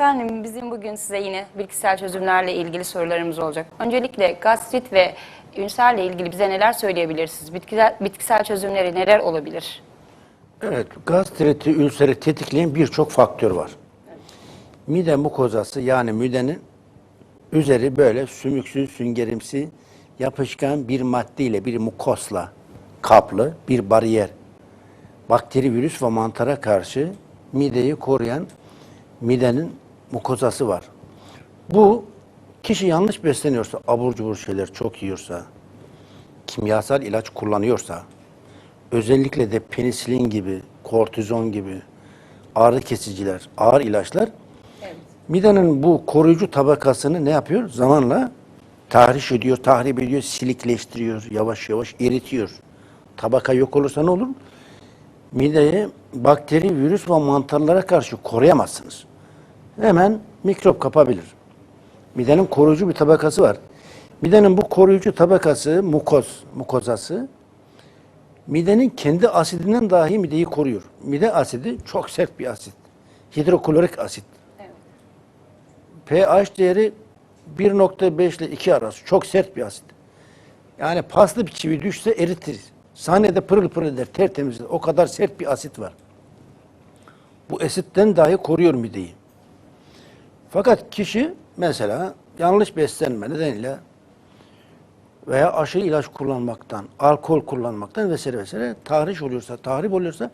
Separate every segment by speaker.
Speaker 1: Efendim bizim bugün size yine bitkisel çözümlerle ilgili sorularımız olacak. Öncelikle gastrit ve ülserle ilgili bize neler söyleyebilirsiniz? Bitkisel, bitkisel çözümleri neler olabilir?
Speaker 2: Evet, gastriti, ülseri tetikleyen birçok faktör var. Mide mukozası yani midenin üzeri böyle sümüksüz, süngerimsi, yapışkan bir maddeyle, bir mukosla kaplı bir bariyer. Bakteri, virüs ve mantara karşı mideyi koruyan midenin mukozası var. Bu kişi yanlış besleniyorsa, abur cubur şeyler çok yiyorsa, kimyasal ilaç kullanıyorsa, özellikle de penisilin gibi, kortizon gibi ağrı kesiciler, ağır ilaçlar midenin bu koruyucu tabakasını ne yapıyor? Zamanla tahriş ediyor, tahrip ediyor, silikleştiriyor, yavaş yavaş eritiyor. Tabaka yok olursa ne olur? Mideyi bakteri, virüs ve mantarlara karşı koruyamazsınız. Hemen mikrop kapabilir. Midenin koruyucu bir tabakası var. Midenin bu koruyucu tabakası, mukoz, mukozası, midenin kendi asidinden dahi mideyi koruyor. Mide asidi çok sert bir asit. Hidroklorik asit. pH değeri 1.5 ile 2 arası. Çok sert bir asit. Yani paslı bir çivi düşse eritir. Sahnede pırıl pırıl eder, tertemiz. O kadar sert bir asit var. Bu asitten dahi koruyor mideyi. Fakat kişi mesela yanlış beslenme nedeniyle veya aşırı ilaç kullanmaktan, alkol kullanmaktan vesaire vesaire tahriş oluyorsa, tahrip oluyorsa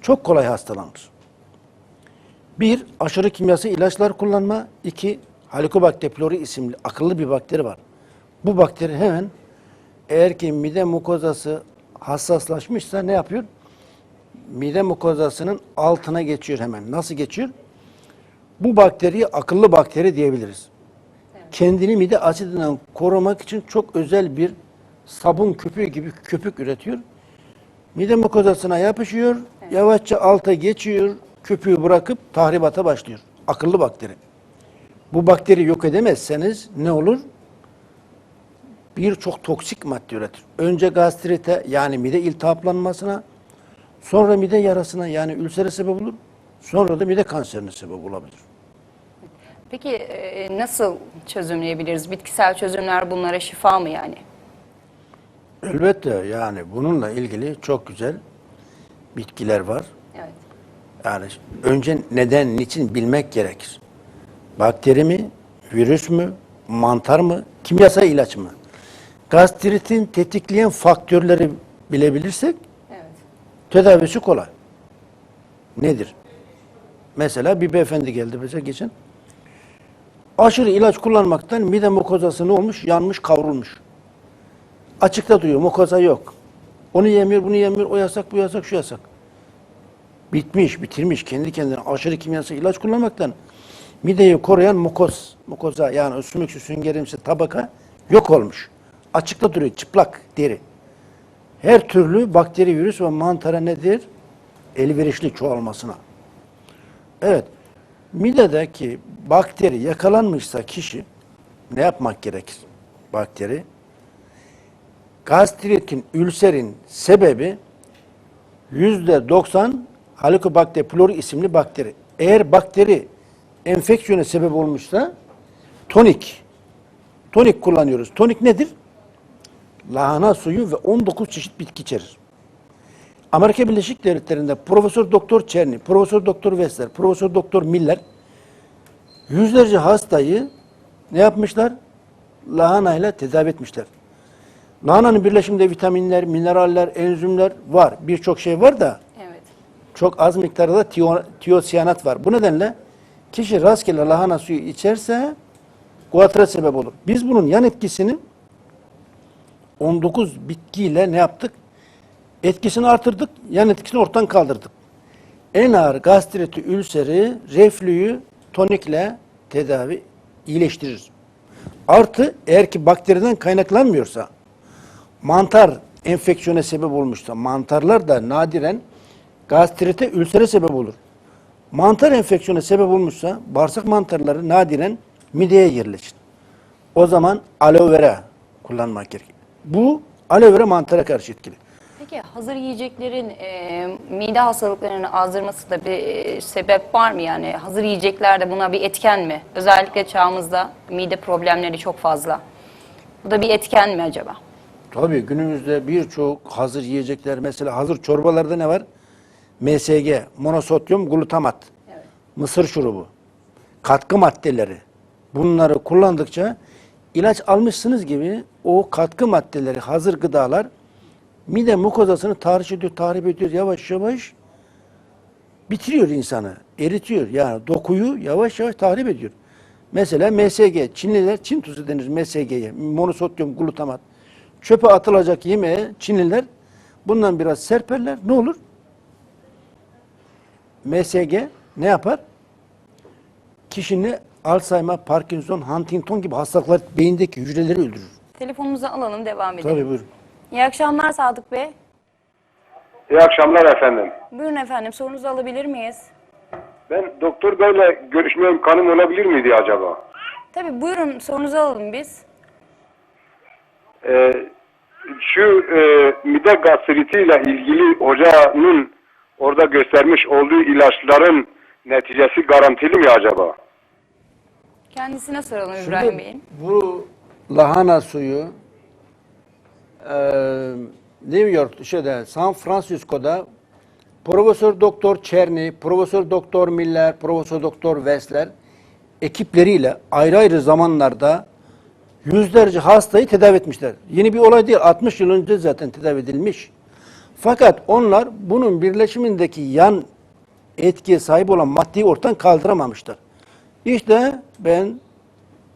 Speaker 2: çok kolay hastalanır. Bir, aşırı kimyasal ilaçlar kullanma. iki Helicobacter pylori isimli akıllı bir bakteri var. Bu bakteri hemen eğer ki mide mukozası hassaslaşmışsa ne yapıyor? Mide mukozasının altına geçiyor hemen. Nasıl geçiyor? Bu bakteriye akıllı bakteri diyebiliriz. Kendini mide asidinden korumak için çok özel bir sabun köpüğü gibi köpük üretiyor. Mide mukozasına yapışıyor, yavaşça alta geçiyor, köpüğü bırakıp tahribata başlıyor. Akıllı bakteri. Bu bakteri yok edemezseniz ne olur? Birçok toksik madde üretir. Önce gastrite yani mide iltihaplanmasına, sonra mide yarasına yani ülsere sebep olur, sonra da mide kanserine sebep olabilir.
Speaker 1: Peki e, nasıl çözümleyebiliriz? Bitkisel çözümler bunlara şifa mı yani?
Speaker 2: Elbette yani bununla ilgili çok güzel bitkiler var.
Speaker 1: Evet.
Speaker 2: Yani önce neden, niçin bilmek gerekir. Bakteri mi, virüs mü, mantar mı, kimyasal ilaç mı? Gastritin tetikleyen faktörleri bilebilirsek
Speaker 1: Evet.
Speaker 2: tedavisi kolay. Nedir? Mesela bir beyefendi geldi mesela geçen. Aşırı ilaç kullanmaktan mide mukozası ne olmuş? Yanmış, kavrulmuş. Açıkta duruyor, mukoza yok. Onu yemiyor, bunu yemiyor, o yasak, bu yasak, şu yasak. Bitmiş, bitirmiş kendi kendine aşırı kimyasal ilaç kullanmaktan mideyi koruyan mukoz, mukoza yani sümüksü süngerimsi tabaka yok olmuş. Açıkta duruyor, çıplak deri. Her türlü bakteri, virüs ve mantara nedir? Elverişli çoğalmasına. Evet, midedeki bakteri yakalanmışsa kişi ne yapmak gerekir? Bakteri, gastritin, ülserin sebebi yüzde 90 Helicobacter pylori isimli bakteri. Eğer bakteri enfeksiyona sebep olmuşsa tonik, tonik kullanıyoruz. Tonik nedir? Lahana suyu ve 19 çeşit bitki içerir. Amerika Birleşik Devletleri'nde Profesör Doktor Çerny, Profesör Doktor Wessler, Profesör Doktor Miller yüzlerce hastayı ne yapmışlar? Lahana ile tedavi etmişler. Lahananın birleşiminde vitaminler, mineraller, enzimler var. Birçok şey var da
Speaker 1: Evet.
Speaker 2: çok az miktarda da tiyo, tiyosiyanat var. Bu nedenle kişi rastgele lahana suyu içerse guatra sebep olur. Biz bunun yan etkisini 19 bitkiyle ne yaptık? Etkisini artırdık, yan etkisini ortadan kaldırdık. En ağır gastriti, ülseri, reflüyü tonikle tedavi iyileştirir. Artı eğer ki bakteriden kaynaklanmıyorsa, mantar enfeksiyona sebep olmuşsa, mantarlar da nadiren gastrite, ülsere sebep olur. Mantar enfeksiyona sebep olmuşsa, bağırsak mantarları nadiren mideye yerleşir. O zaman aloe vera kullanmak gerekir. Bu aloe vera mantara karşı etkili.
Speaker 1: Peki hazır yiyeceklerin e, mide hastalıklarını azdırması bir e, sebep var mı yani? Hazır yiyecekler de buna bir etken mi? Özellikle çağımızda mide problemleri çok fazla. Bu da bir etken mi acaba?
Speaker 2: Tabii günümüzde birçok hazır yiyecekler mesela hazır çorbalarda ne var? MSG, monosodyum glutamat, mısır şurubu, katkı maddeleri. Bunları kullandıkça ilaç almışsınız gibi o katkı maddeleri, hazır gıdalar mide mukozasını tahriş ediyor, tahrip ediyor yavaş yavaş bitiriyor insanı, eritiyor. Yani dokuyu yavaş yavaş tahrip ediyor. Mesela MSG, Çinliler, Çin tuzu denir MSG'ye, monosodyum glutamat. Çöpe atılacak yemeğe Çinliler bundan biraz serperler. Ne olur? MSG ne yapar? Kişinin Alzheimer, Parkinson, Huntington gibi hastalıklar beyindeki hücreleri öldürür.
Speaker 1: Telefonumuzu alalım devam edelim.
Speaker 2: Tabii buyurun.
Speaker 1: İyi akşamlar Sadık Bey.
Speaker 3: İyi akşamlar efendim.
Speaker 1: Buyurun efendim sorunuzu alabilir miyiz?
Speaker 3: Ben doktor beyle görüşme imkanım olabilir miydi acaba?
Speaker 1: Tabii buyurun sorunuzu alalım biz.
Speaker 3: Ee, şu e, mide gastritiyle ilgili hocanın orada göstermiş olduğu ilaçların neticesi garantili mi acaba?
Speaker 1: Kendisine soralım İbrahim Bey'in.
Speaker 2: bu lahana suyu New York şeyde San Francisco'da Profesör Doktor Çerny, Profesör Doktor Miller, Profesör Doktor Wessler ekipleriyle ayrı ayrı zamanlarda yüzlerce hastayı tedavi etmişler. Yeni bir olay değil. 60 yıl önce zaten tedavi edilmiş. Fakat onlar bunun birleşimindeki yan etkiye sahip olan maddeyi ortadan kaldıramamışlar. İşte ben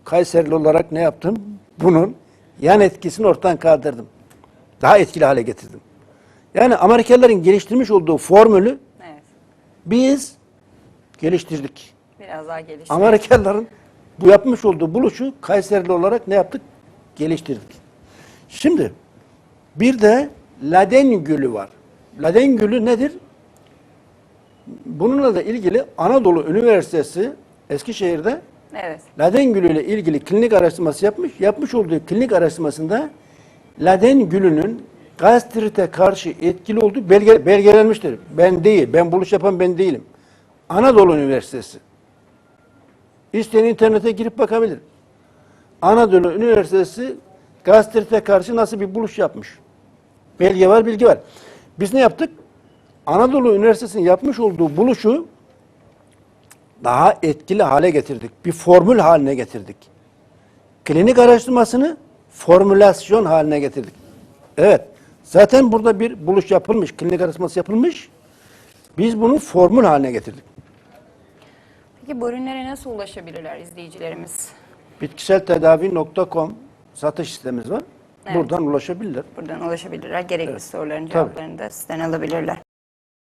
Speaker 2: Kayserili olarak ne yaptım? Bunun yan etkisini ortadan kaldırdım. Daha etkili hale getirdim. Yani Amerikalıların geliştirmiş olduğu formülü
Speaker 1: Evet.
Speaker 2: biz geliştirdik.
Speaker 1: Biraz daha gelişti.
Speaker 2: Amerikalıların bu yapmış olduğu buluşu Kayserili olarak ne yaptık? Geliştirdik. Şimdi bir de Laden Gölü var. Laden Gölü nedir? Bununla da ilgili Anadolu Üniversitesi Eskişehir'de
Speaker 1: Evet.
Speaker 2: Laden Gülü ile ilgili klinik araştırması yapmış. Yapmış olduğu klinik araştırmasında Laden Gülü'nün gastrite karşı etkili olduğu belge, belgelenmiştir. Ben değil, ben buluş yapan ben değilim. Anadolu Üniversitesi. İsteyen internete girip bakabilir. Anadolu Üniversitesi gastrite karşı nasıl bir buluş yapmış? Belge var, bilgi var. Biz ne yaptık? Anadolu Üniversitesi'nin yapmış olduğu buluşu daha etkili hale getirdik. Bir formül haline getirdik. Klinik araştırmasını formülasyon haline getirdik. Evet. Zaten burada bir buluş yapılmış, klinik araştırması yapılmış. Biz bunu formül haline getirdik.
Speaker 1: Peki bu ürünlere nasıl ulaşabilirler izleyicilerimiz?
Speaker 2: Bitkiseltedavi.com satış sistemimiz var.
Speaker 1: Evet.
Speaker 2: Buradan ulaşabilirler.
Speaker 1: Buradan ulaşabilirler. Gerekli soruların
Speaker 2: Tabii.
Speaker 1: cevaplarını da sizden alabilirler.